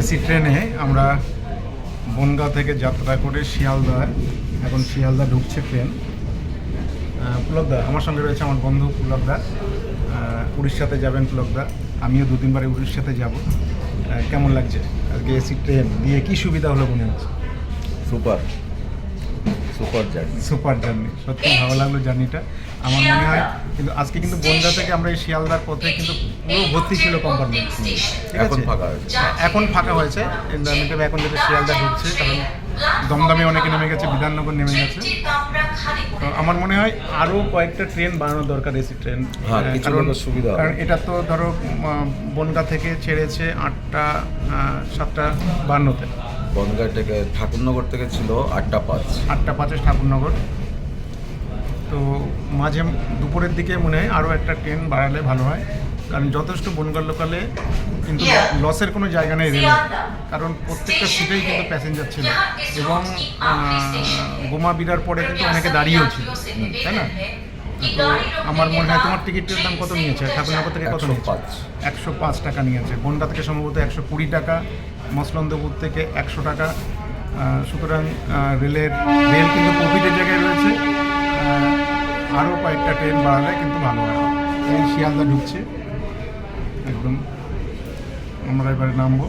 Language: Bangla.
এসি ট্রেনে আমরা বনগাঁ থেকে যাত্রা করে শিয়ালদা এখন শিয়ালদা ঢুকছে ট্রেন। পুলকদা, আমার সঙ্গে রয়েছে আমার বন্ধু পুলকদা। উড়িষ্যাতে যাবেন পুলকদা। আমিও দু তিনবারে উড়িষ্যাতে যাব। কেমন লাগছে আজকে এসি ট্রেন? দিয়ে কি সুবিধা হলো মনে হচ্ছে? Super. Super journey super journey সত্যি ভালো লাগল জার্নিটা। আমার মনে হয় কিন্তু আজকে কিন্তু বনগা থেকে আমরা এই শিয়ালদার পথে কিন্তু পুরো ভর্তি ছিল কম্পার্টমেন্ট এখন ফাঁকা হয়েছে। এখন ফাঁকা হয়েছে। কিন্তু এখন যেটা শিয়ালদা ঢুকছে কারণ দমদমে অনেকে নেমে গেছে বিধাননগর নেমে গেছে। তো আমার মনে হয় আরও কয়েকটা ট্রেন বানানো দরকার এসি ট্রেন হ্যাঁ, কারণ সুবিধা কারণ এটা তো ধরো বনগা থেকে ছেড়েছে আটটা সাতটা বান্নতে। বনগাঁ থেকে ঠাকুরনগর থেকে ছিল আটটা পাঁচ। আটটা পাঁচে ঠাকুরনগর। তো মাঝে দুপুরের দিকে মনে হয় আরও একটা ট্রেন বাড়ালে ভালো হয়। কারণ যথেষ্ট বনগাঁ লোকালে কিন্তু লসের কোনো জায়গা নেই রেলে কারণ প্রত্যেকটা সিটেই কিন্তু প্যাসেঞ্জার ছিল। এবং বোমা বিড়ার পরে কিন্তু অনেকে দাঁড়িয়েও ছিল। তাই না? তো আমার মনে হয় তোমার টিকিটের দাম কত নিয়েছে? ঠাকুরনগর থেকে কত নিয়েছে? পাঁচ। একশো পাঁচ টাকা নিয়েছে। বনগা থেকে সম্ভবত একশো কুড়ি টাকা মসলন্দপুর থেকে একশো টাকা। সুতরাং রেলের রেল কিন্তু প্রফিটের জায়গায় রয়েছে। আরও কয়েকটা ট্রেন বাড়ালে কিন্তু ভালো হয়। এই শিয়ালদা ঢুকছে। একদম। আমরা এবারে নামবো।